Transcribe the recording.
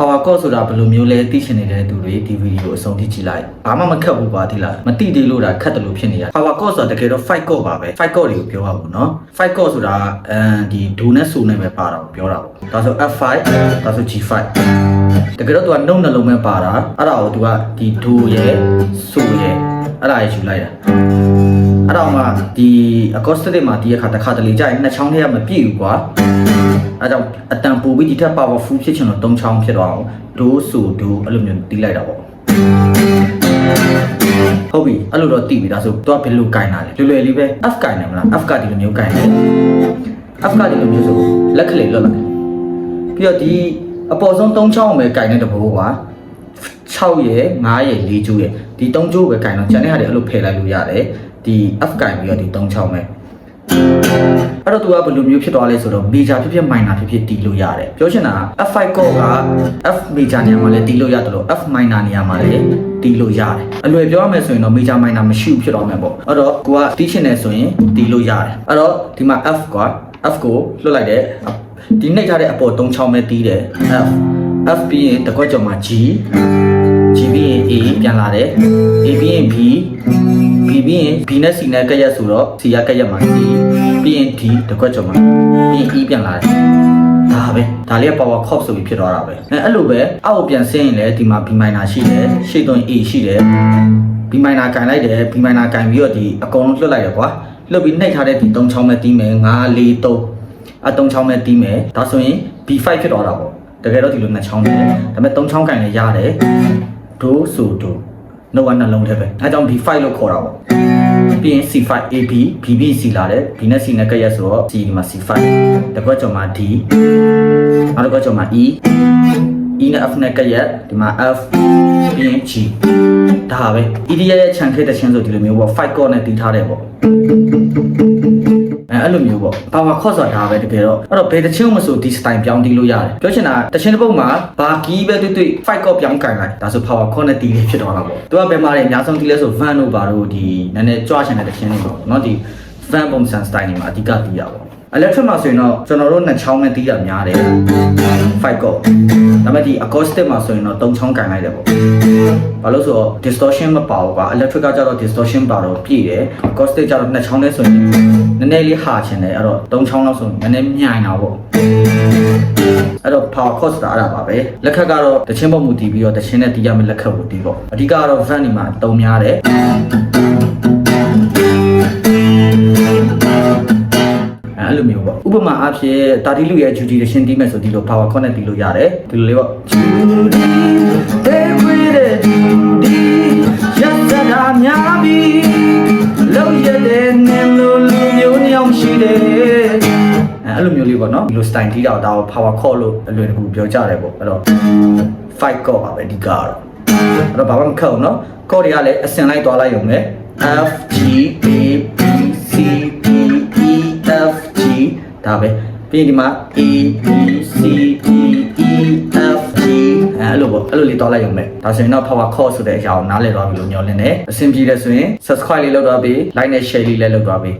power chord ဆိုတာဘယ်လိုမျိုးလဲသိချင်နေတဲ့သူတွေဒီဗီဒီယိုအဆုံးထိကြည့်လိုက်ဘာမှမခက်ဘူးပါဒီလားမသိသေးလို့ဒါခက်တယ်လို့ဖြစ်နေရ power chord ဆိုတာတကယ်တော့ fight chord ပါပဲ fight chord တွေကိုပြောရအောင်နော် fight chord ဆိုတာအမ်ဒီ do နဲ့ so နဲ့ပဲပါတာကိုပြောတာပေါ့ဒါဆို f5 ဒါဆို g5 တကယ်တော့သူကနှုတ်နှလုံးပဲပါတာအဲ့ဒါကိုသူကဒီ do ရဲ့ so ရဲ့အဲ့ဒါရေးယူလိုက်တာအဲ့တော့မှဒီ acoustic မှာဒီအခါတစ်ခါတလေကြာရင်နှစ်ချောင်းထဲကမပြည့်ဘူးကွာ အဲ့တော့အတန်ပူပြီးဒီထက် powerful ဖြစ်ချင်တော့သုံးချောင်းဖြစ်သွားအောင်ဒိုးဆိုဒိုးအဲ့လိုမျိုးတီးလိုက်တာပေါ့ဟုတ်ပြီအဲ့လိုတော့တီးပြီဒါဆိုတော့ဘယ်လိုကင်တာလဲလွယ်လွယ်လေးပဲ F ကင်တယ်မလား F ကဒီလိုမျိုးကင်တယ် F ကဒီလိုမျိုးဆိုလက်ကလေးလွတ်လိုက်ပြီးတော့ဒီအပေါ်ဆုံး၃ချောင်းပဲကင်တဲ့တဘောကွာ6ရယ်9ရယ်4ကျိုးရယ်ဒီ3ကျိုးပဲကင်တော့ကျန်တဲ့ဟာတွေအဲ့လိုဖယ်လိုက်လို့ရတယ်ဒီ F ကင်ပြီးတော့ဒီ3ချောင်းပဲ အဲ့တော့သူကဘယ်လိုမျိုးဖြစ်သွားလဲဆိုတော့ major ဖြစ်ဖြစ် minor ဖြစ်ဖြစ်တီးလို့ရတယ်ပြောချင်တာ F5 chord က F major နေရာမှာလည်းတီးလို့ရတယ်လို့ F minor နေရာမှာလည်းတီးလို့ရတယ်အလွယ်ပြောရမယ်ဆိုရင်တော့ major minor မရှိဘူးဖြစ်တော့မှာပေါ့အဲ့တော့ကိုကတီးချင်တယ်ဆိုရင်တီးလို့ရတယ်အဲ့တော့ဒီမှာ F က F ကိုလွှတ်လိုက်တယ်ဒီနှိပ်ထားတဲ့အပေါ်၃ချောင်းပဲတီးတယ် F F ပြီးရင်တစ်ခွက်ကျော်မှာ G G ပြီးရင် A ပြန်လာတယ် A ပြီးရင် B B ပြီးရင် B နဲ့ C နဲ့ကက်ရက်ဆိုတော့ C ကကက်ရက်မှာ C ပြီးရင် D တစ်ခွက်ကျော်မှာပြီးရင် E ပြန်လာတယ်ဒါပဲဒါလေးက power chord ဆိုပြီးဖြစ်သွားတာပဲအဲအဲ့လိုပဲအောက်ကိုပြန်ဆင်းရင်လည်းဒီမှာ B minor ရှိတယ်ရှေ့သွင်း A ရှိတယ် B minor ကင်လိုက်တယ် B minor ကင်ပြီးတော့ဒီအကုန်လုံးလွှတ်လိုက်တယ်ကွာလွှတ်ပြီးနှိပ်ထားတဲ့ဒီ၃ချောင်းပဲတီးမယ်9 4 3အ၃ချောင်းပဲတီးမယ်ဒါဆိုရင် B5 ဖြစ်သွားတာပေါ့တကယ်တော့ဒီလိုနှစ်ချောင်းတယ်ဒါပေမဲ့၃ချောင်းကင်လည်းရတယ်ဒိုးဆိုဒိုး နှုတ်ကနှလုံးထဲပဲအဲကြောင့် B5 လို့ခေါ်တာပေါ့ပြီးရင် C5 AB BB C လာတယ် B နဲ့ C နဲ့ကက်ရက်ဆိုတော့ C ဒီမှာ C5 တကွက်ကျော်မှာ D နောက်တစ်ကွက်ကျော်မှာ E E နဲ့ F နဲ့ကက်ရက်ဒီမှာ F ပြီးရင် G ဒါပဲ EDA ရဲ့ခြံခဲတဲ့ချင်းဆိုဒီလိုမျိုးပေါ့5 core နဲ့တီးထားတယ်ပေါ့အဲအဲ့လိုမျိုးပေါ့ဘာမှခေါ့ဆိုတာဒါပဲတကယ်တော့အဲ့တော့ဘယ်တစ်ချင်းမဆိုဒီ style ပြောင်းတီးလို့ရတယ်ပြောချင်တာတစ်ချင်းတစ်ပုတ်မှာဘာကီးပဲတွေ့တွေ့5 core ပြောင်းကန်လိုက်ဒါဆို power core နဲ့တီးလေးဖြစ်သွားတာပေါ့သူကဘယ်မှာလဲအများဆုံးတီးလဲဆို van တို့ဘာတို့ဒီနည်းနည်းကြွားချင်တဲ့တစ်ချင်းတွေပေါ့နော်ဒီ van ပုံစံ style တွေမှာအဓိကတီးတာပေါ့ electric မှာဆိုရင်တော့ကျွန်တော်တို့နှစ်ချောင်းနဲ့တီးတာများတယ်5 core ဒါပေမဲ့ဒီ acoustic မှာဆိုရင်တော့3ချောင်းကန်လိုက်တယ်ပေါ့ဘာလို့ဆိုတော့ distortion မပါဘူးကွာ electric ကကြတော့ distortion ပါတော့ပြည့်တယ် acoustic ကြတော့နှစ်ချောင်းနဲ့ဆိုရင်နည်းနည်းလေးဟာချင်တယ်အဲ့တော့3ချောင်းလောက်ဆိုရင်နည်းနည်းမြိုင်တာပေါ့အဲ့တော့ power chord ဆိုတာအဲ့ဒါပါပဲလက်ခတ်ကတော့တချင်းပေါ်မူတည်ပြီးတော့တချင်းနဲ့တီးရမယ့်လက်ခတ်ကိုတီးပေါ့အဓိကကတော့ van ဒီမှာတုံများတယ် လိုမျိုးပေါ့ဥပမာအားဖြင့်တာတီလူရဲ့ duty တရှင်တီးမယ်ဆိုဒီလို power chord နဲ့တီးလို့ရတယ်ဒီလိုလေးပေါ့ duty every day duty ရသတာများပြီလုံးရတဲ့နင်လိုလူမျိုးညောင်ရှိတယ်အဲ့လိုမျိုးလေးပေါ့နော်ဒီလို style တီးတာဒါကို power chord လို့အလွယ်တကူပြောကြတယ်ပေါ့အဲ့တော့ fight chord ပါပဲဒီကတော့အဲ့တော့ဘာမှမခက်ဘူးနော် chord တွေကလည်းအစင်လိုက်သွားလိုက်ရုံနဲ့ F G A ဒါပဲပြီးရင်ဒီမှာ A B C D E F G အဲ့လိုပေါ့အဲ့လိုလေးတောက်လိုက်ရုံပဲဒါဆိုရင်တော့ power chord ဆိုတဲ့အရာကိုနားလည်သွားပြီလို့ညွှန်လင်းတယ်အဆင်ပြေတယ်ဆိုရင် subscribe လေးလုပ်သွားပြီး like နဲ့ share လေးလည်းလုပ်သွားပြီး